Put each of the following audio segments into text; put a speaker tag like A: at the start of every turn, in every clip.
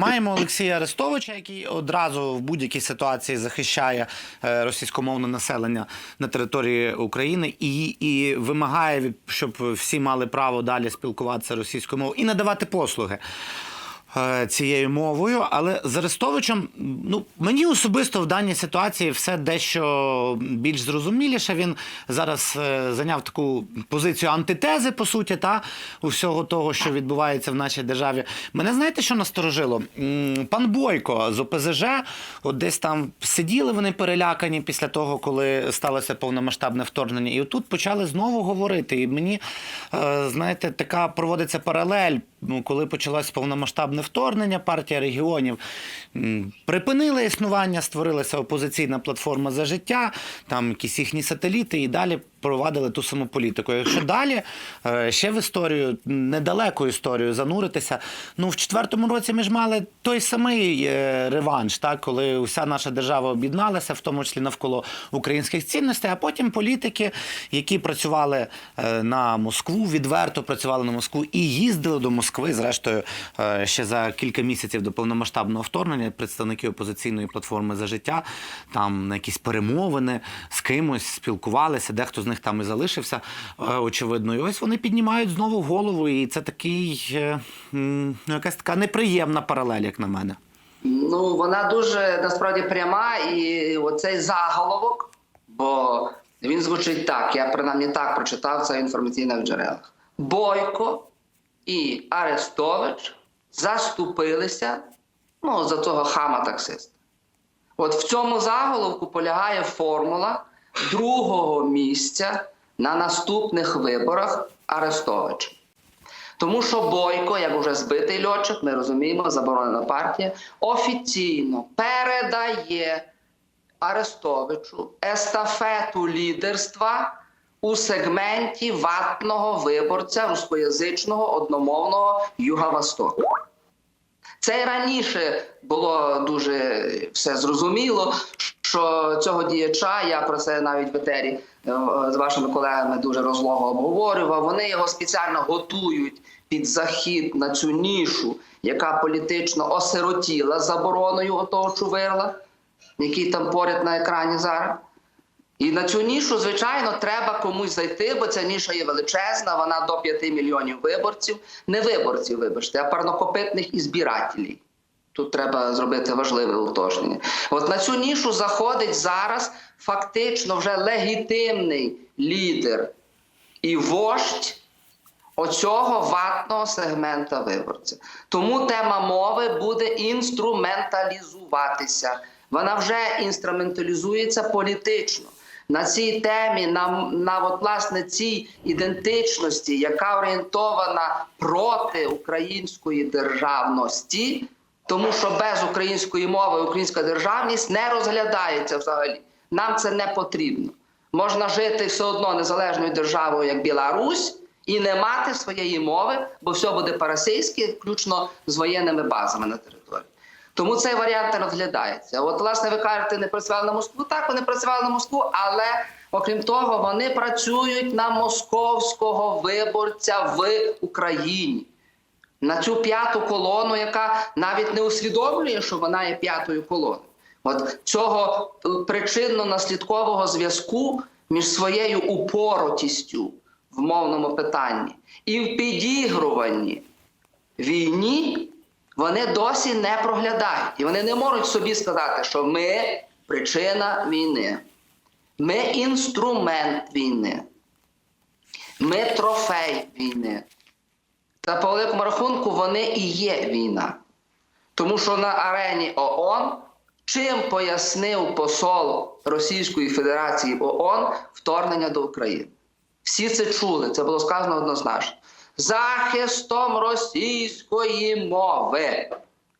A: Маємо Олексія Арестовича, який одразу в будь-якій ситуації захищає е, російськомовне населення на території України і, і вимагає, щоб всі мали право далі спілкуватися російською мовою і надавати послуги. Е, Цією мовою, але з Арестовичем, ну мені особисто в даній ситуації все дещо більш зрозуміліше. Він зараз е, зайняв таку позицію антитези, по суті, та у всього того, що відбувається в нашій державі. Мене знаєте, що насторожило? Пан Бойко з ОПЗЖ, от десь там сиділи вони перелякані після того, коли сталося повномасштабне вторгнення, і отут почали знову говорити. І мені, е, знаєте, така проводиться паралель. Ну, коли почалось повномасштабне вторгнення, партія регіонів припинила існування, створилася опозиційна платформа за життя, там якісь їхні сателіти, і далі провадили ту саму політику. Якщо далі е, ще в історію, недалеку історію зануритися, ну в четвертому році ми ж мали той самий е, реванш, так, коли вся наша держава об'єдналася, в тому числі навколо українських цінностей, а потім політики, які працювали е, на Москву, відверто працювали на Москву і їздили до Москви, зрештою, ще за кілька місяців до повномасштабного вторгнення, представники опозиційної платформи за життя, там на якісь перемовини з кимось спілкувалися, дехто з них там і залишився, е, очевидно. І ось вони піднімають знову голову, і це такий е, ну, якась така неприємна паралель, як на мене.
B: Ну, вона дуже насправді пряма, і оцей заголовок, бо він звучить так. Я принаймні так прочитав це в інформаційних джерелах. Бойко і Арестович заступилися ну, за того хама таксиста. От в цьому заголовку полягає формула другого місця на наступних виборах Арестовича. Тому що Бойко, як уже збитий льотчик, ми розуміємо, заборонена партія, офіційно передає Арестовичу естафету лідерства у сегменті ватного виборця рускоязичного одномовного Юга-Востоку. Це раніше було дуже все зрозуміло, що цього діяча, я про це навіть в етері е, з вашими колегами дуже розлого обговорював. Вони його спеціально готують під захід на цю нішу, яка політично осиротіла забороною отого чувирла, який там поряд на екрані зараз. І на цю нішу, звичайно, треба комусь зайти, бо ця ніша є величезна, вона до 5 мільйонів виборців, не виборців, вибачте, а парнокопитних і збирателів. Тут треба зробити важливе уточнення. От на цю нішу заходить зараз фактично вже легітимний лідер і вождь оцього ватного сегмента виборця. Тому тема мови буде інструменталізуватися. Вона вже інструменталізується політично. На цій темі, на, на от, власне цій ідентичності, яка орієнтована проти української державності, тому що без української мови українська державність не розглядається взагалі. Нам це не потрібно. Можна жити все одно незалежною державою, як Білорусь, і не мати своєї мови, бо все буде по-російськи, включно з воєнними базами на території. Тому цей варіант не розглядається. От, власне, ви кажете, не працювали на Москву. Так, вони працювали на Москву, але окрім того, вони працюють на московського виборця в Україні. На цю п'яту колону, яка навіть не усвідомлює, що вона є п'ятою колоною. От цього причинно-наслідкового зв'язку між своєю упоротістю в мовному питанні і в підігруванні війні вони досі не проглядають. І вони не можуть собі сказати, що ми причина війни, ми інструмент війни, ми трофей війни. Та по великому рахунку вони і є війна. Тому що на арені ООН чим пояснив посол Російської Федерації ООН вторгнення до України? Всі це чули, це було сказано однозначно. Захистом російської мови.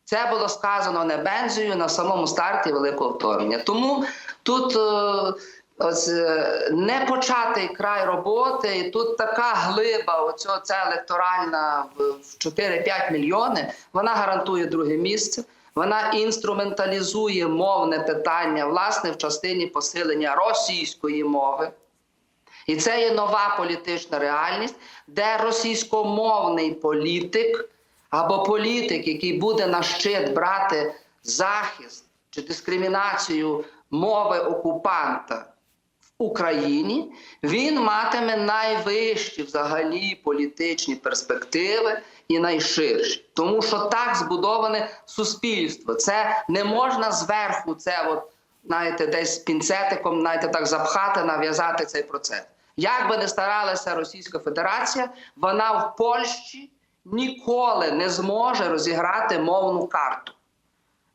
B: Це було сказано не бензою на самому старті великого вторгнення. Тому тут е, ось, е, не початий край роботи, і тут така глиба, оцього, ця електоральна в в 4-5 мільйони, вона гарантує друге місце. Вона інструменталізує мовне питання власне в частині посилення російської мови. І це є нова політична реальність, де російськомовний політик або політик, який буде на щит брати захист чи дискримінацію мови окупанта в Україні, він матиме найвищі взагалі політичні перспективи і найширші. Тому що так збудоване суспільство. Це не можна зверху, це от, знаєте, десь пінцетиком, знаєте, так запхати, нав'язати цей процес. Як би не старалася Російська Федерація, вона в Польщі ніколи не зможе розіграти мовну карту.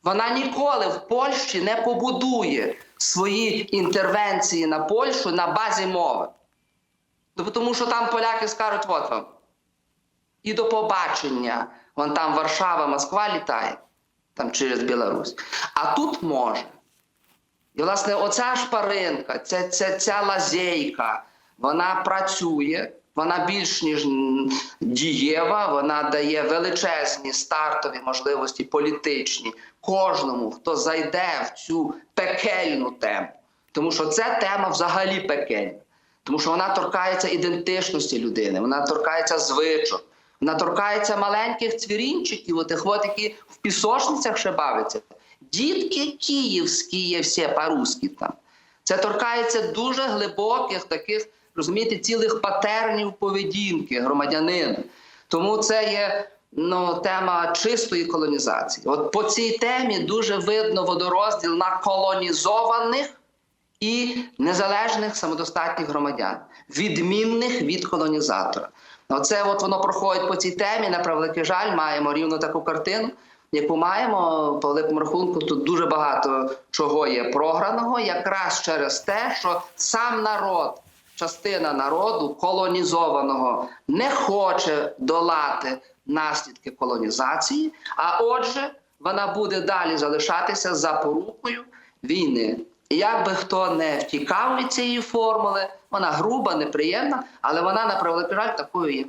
B: Вона ніколи в Польщі не побудує свої інтервенції на Польщу на базі мови. Ну, Тому що там поляки скажуть, от вам. І до побачення. Вон там Варшава, Москва літає там через Білорусь. А тут може. І, власне, оця шпаринка, ця, ця, ця лазейка, вона працює, вона більш ніж дієва, вона дає величезні стартові можливості політичні кожному, хто зайде в цю пекельну тему. Тому що ця тема взагалі пекельна. Тому що вона торкається ідентичності людини, вона торкається звичок, вона торкається маленьких цвірінчиків, отих от, які в пісочницях ще бавляться. Дітки київські є всі по-русски там. Це торкається дуже глибоких таких, розумієте, цілих патернів поведінки громадянина. Тому це є ну, тема чистої колонізації. От по цій темі дуже видно водорозділ на колонізованих і незалежних самодостатніх громадян, відмінних від колонізатора. Оце от воно проходить по цій темі. На превеликий жаль, маємо рівно таку картину, яку маємо по великому рахунку. Тут дуже багато чого є програного, якраз через те, що сам народ, частина народу колонізованого, не хоче долати наслідки колонізації, а отже, вона буде далі залишатися запорукою війни. І як би хто не втікав від цієї формули, вона груба, неприємна, але вона на превеликий жаль такою є.